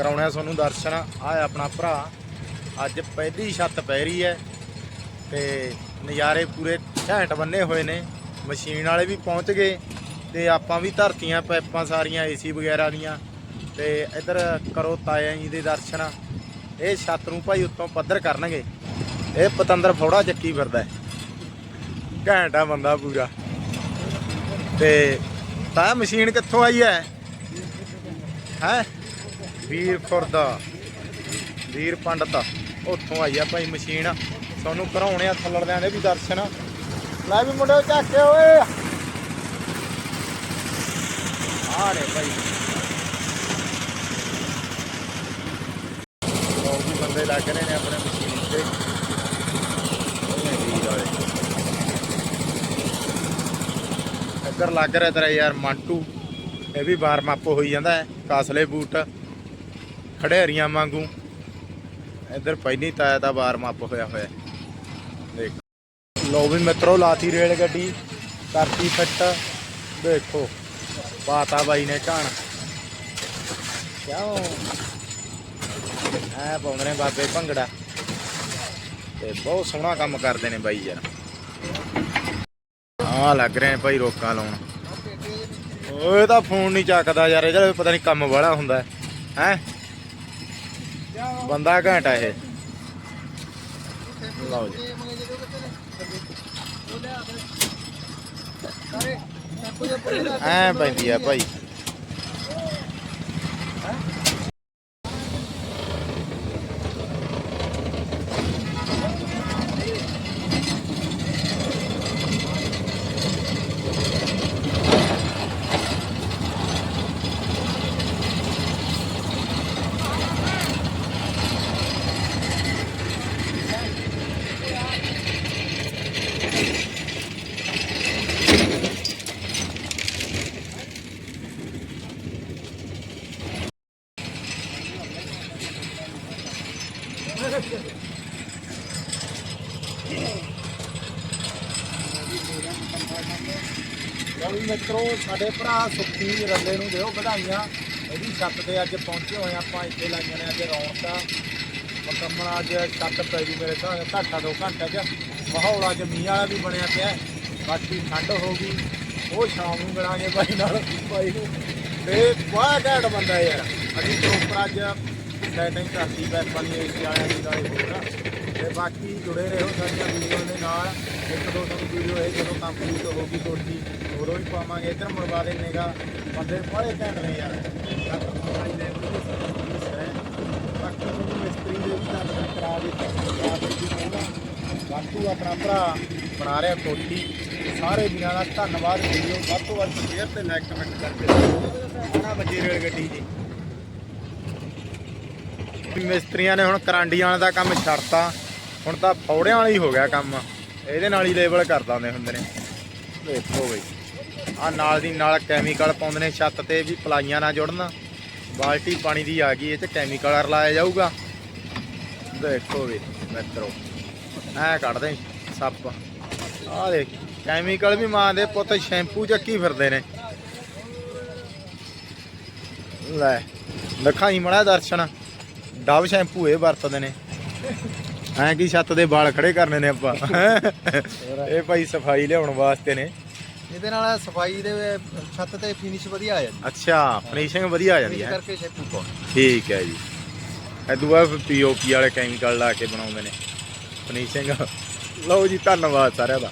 ਕਰਾਉਣਾ ਤੁਹਾਨੂੰ ਦਰਸ਼ਨ। ਆ ਆਪਣਾ ਭਰਾ। ਅੱਜ ਪਹਿਲੀ ਛੱਤ ਪੈ ਰਹੀ ਹੈ ਤੇ ਨਜ਼ਾਰੇ ਪੂਰੇ ਘੈਂਟ ਬੰਨੇ ਹੋਏ ਨੇ। ਮਸ਼ੀਨ ਵਾਲੇ ਵੀ ਪਹੁੰਚ ਗਏ ਤੇ ਆਪਾਂ ਵੀ ਧਰਤੀਆਂ, ਪਾਈਪਾਂ ਸਾਰੀਆਂ ਏਸੀ ਵਗੈਰਾ ਦੀਆਂ। ਤੇ ਇੱਧਰ ਕਰੋ ਤਾਇਆ ਜੀ ਦੇ ਦਰਸ਼ਨ। ਇਹ ਛੱਤ ਨੂੰ ਭਾਈ ਉੱਤੋਂ ਪੱਧਰ ਕਰਨਗੇ। ਇਹ ਪਤੰਦਰ ਫੋੜਾ ਚੱਕੀ ਫਿਰਦਾ ਹੈ। ਬੰਦਾ ਪੂਰਾ। ਤੇ ਤਾਂ ਮਸ਼ੀਨ ਕਿੱਥੋਂ ਆਈ ਹੈ? ਹੈ? ਵੀਰ ਖੁਰਦਾ ਵੀਰ ਪੰਡਤ ਉੱਥੋਂ ਆਈ ਆ ਭਾਈ ਮਸ਼ੀਨ। ਸਾਨੂੰ ਕਰਾਉਣੇ ਆ ਥੱਲੜਦਿਆਂ ਦੇ ਵੀ ਦਰਸ਼ਨ। ਲੈ ਵੀ ਮੁੰਡੇ ਝਾਕੇ ਓਏ। ਆ ਭਾਈ। ਲੋਕ ਵੀ ਬੰਦੇ ਲੱਗ ਰਹੇ ਨੇ ਆਪਣੇ ਮਸ਼ੀਨ ਤੇ। ਉਹਨੇ ਵੀਰ ਵਾਲੇ। ਇੱਧਰ ਲੱਗ ਰਿਹਾ ਤੇਰਾ ਯਾਰ ਮੰਟੂ। ਇਹ ਵੀ ਵਾਰਮ ਅਪ ਹੋਈ ਜਾਂਦਾ ਹੈ। ਕਾਸਲੇ ਬੂਟ। ਖੜੇਰੀਆਂ ਵਾਂਗੂ। ਇੱਧਰ ਪਹਿਲੀ ਤਾਇਆ ਦਾ ਵਾਰਮ ਅਪ ਹੋਇਆ ਹੋਇਆ। ਦੇਖ। ਲੋ ਵੀ ਮਿੱਤਰੋ, ਲਾਤੀ ਰੇਲ ਗੱਡੀ, ਕਰਤੀ ਫਿੱਟ। ਦੇਖੋ, ਪਾਤਾ ਬਾਈ ਨੇ ਢਾਣ ਕਿਉਂ? ਐ ਪਾਉਂਦੇ ਨੇ ਬਾਬੇ ਭੰਗੜਾ। ਤੇ ਬਹੁਤ ਸੋਹਣਾ ਕੰਮ ਕਰਦੇ ਨੇ ਬਾਈ ਯਾਰ। ਆ ਲੱਗ ਰਹੇ ਨੇ ਭਾਈ ਰੋਕਾਂ ਲਾਉਣ। ਓਏ ਤਾਂ ਫੋਨ ਨਹੀਂ ਚੱਕਦਾ ਯਾਰ। ਇਹਦਾ ਪਤਾ ਨਹੀਂ ਕੰਮ ਵਾਲਾ ਹੁੰਦਾ। ਹੈ? ਬੰਦਾ ਘੰਟਾ ਇਹ। ਲਓ ਜੀ। ਐ ਪੈਂਦੀ ਆ ਭਾਈ। ਲਓ ਮਿੱਤਰੋ, ਸਾਡੇ ਭਰਾ ਸੁਖੀ ਰੱਲੇ ਨੂੰ ਦਿਓ ਵਧਾਈਆਂ। ਇਹਦੀ ਛੱਤ ਤੇ ਅੱਜ ਪਹੁੰਚੇ ਹੋਏ ਆਪਾਂ, ਇੱਥੇ ਲਾਈਆਂ ਨੇ ਅੱਜ ਰੌਣਕਾਂ। ਮੁਕੰਮਲ ਅੱਜ ਛੱਤ ਪੈ ਗਈ ਮੇਰੇ ਤਾਂ ਘੰਟਾ ਦੋ ਘੰਟਾ ਚ। ਮਾਹੌਲ ਅੱਜ ਮੀਂਹ ਵਾਲਾ ਵੀ ਬਣਿਆ ਪਿਆ ਬਾਕੀ ਠੰਡ ਹੋ ਗਈ। ਉਹ ਸ਼ਾਮ ਨੂੰ ਮਿਲਾਂਗੇ ਭਾਈ ਨਾਲ। ਬਾਈ ਨੂੰ। ਤੇ ਬਹੁਤ ਘੈਂਟ ਬੰਦਾ ਯਾਰ। ਅਸੀਂ ਪ੍ਰੋਪਰ ਅੱਜ ਸੈਟਿੰਗ ਕਰਤੀ ਪੈਪਾਂ ਦੀ ਏਸੀ ਵਾਲਿਆਂ ਦੀ ਨਾਲੇ ਹੋਰ ਤੇ ਬਾਕੀ ਜੁੜੇ ਰਹੋ ਸਾਡੀਆਂ ਵੀਡੀਓ ਦੇ ਨਾਲ। ਇੱਕ ਦੋ ਤੁਹਾਨੂੰ ਵੀਡੀਓ ਇਹ ਜਦੋਂ ਕੰਪਲੀਟ ਹੋ ਗਈ ਤੁਹਾਡੀ ਉਦੋਂ ਵੀ ਪਾਵਾਂਗੇ। ਇੱਧਰ ਮੁੜਵਾ ਦੇਣੇਗਾ ਬੰਦੇ ਬੜੇ ਘੈਂਟ ਨੇ ਯਾਰ। ਛੱਤ ਦੇ ਬਾਕੀ ਮਿਸਤਰੀ ਦੇ ਵੀ ਦਰਸ਼ਨ ਕਰਾ ਦਿੱਤੇ ਬਾਕੀ ਆਪਣਾ ਭਰਾ ਬਣਾ ਰਿਹਾ ਕੋਠੀ। ਸਾਰੇ ਵੀਰਾਂ ਦਾ ਧੰਨਵਾਦ। ਵੀਡੀਓ ਵੱਧ ਤੋਂ ਵੱਧ ਸ਼ੇਅਰ ਤੇ ਲਾਈਕ ਕਮੈਂਟ ਕਰਕੇ ਆਣਾ ਵੱਜੀ ਰੇਲ ਗੱਡੀ ਜੀ ਮਿਸਤਰੀਆਂ ਨੇ ਹੁਣ ਕਰਾਂਡੀਆਂ ਦਾ ਕੰਮ ਛੱਡਤਾ। ਹੁਣ ਤਾਂ ਫੌੜਿਆਂ ਵਾਲਾ ਹੀ ਹੋ ਗਿਆ ਕੰਮ। ਇਹਦੇ ਨਾਲ ਹੀ ਲੇਬਲ ਕਰ ਦਿੰਦੇ ਹੁੰਦੇ ਨੇ। ਦੇਖੋ ਬਈ। ਆ ਨਾਲ ਦੀ ਨਾਲ ਕੈਮੀਕਲ ਪਾਉਂਦੇ ਨੇ ਛੱਤ ਤੇ ਵੀ ਪਲਾਈਆਂ ਨਾਲ ਜੁੜਨ। ਬਾਲਟੀ ਪਾਣੀ ਦੀ ਆ ਗਈ, ਇਹ ਤੇ ਕੈਮੀਕਲ ਰਲਾਇਆ ਜਾਊਗਾ। ਦੇਖੋ ਵੀ ਮਿੱਤਰੋ। ਐ ਕੱਢਦੇ ਸੱਪ। ਆ ਦੇਖ ਕੈਮੀਕਲ ਵੀ ਮਾਂ ਦੇ ਪੁੱਤ ਸ਼ੈਂਪੂ ਚੱਕੀ ਫਿਰਦੇ ਨੇ। ਲੈ, ਦਿਖਾਈ ਮੜਾ ਦਰਸ਼ਨ। ਡਵ ਸ਼ੈਂਪੂ ਇਹ ਵਰਤਦੇ ਨੇ। ਐਂ ਕੀ ਛੱਤ ਦੇ ਵਾਲ ਖੜੇ ਕਰਨੇ ਨੇ ਆਪਾਂ। ਇਹ ਭਾਈ ਸਫ਼ਾਈ ਲਿਆਉਣ ਵਾਸਤੇ ਨੇ। ਇਹਦੇ ਨਾਲ ਸਫ਼ਾਈ ਦੇ ਛੱਤ ਤੇ ਫਿਨਿਸ਼ ਵਧੀਆ ਆ ਜਾਂਦੀ। ਅੱਛਾ ਫਿਨਿਸ਼ਿੰਗ ਵਧੀਆ ਆ ਜਾਂਦੀ ਹੈ। ਕਰਕੇ ਸ਼ੈਂਪੂ ਪਾਉਣਾ ਠੀਕ ਹੈ ਜੀ। ਇਦੋਂ ਬਾਅਦ ਪੀਓਪੀ ਵਾਲੇ ਕੈਮੀਕਲ ਲਾ ਕੇ ਬਣਾਉਂਦੇ ਨੇ। ਫਿਨਿਸ਼ਿੰਗ ਲਓ ਜੀ ਧੰਨਵਾਦ ਸਾਰਿਆਂ ਦਾ।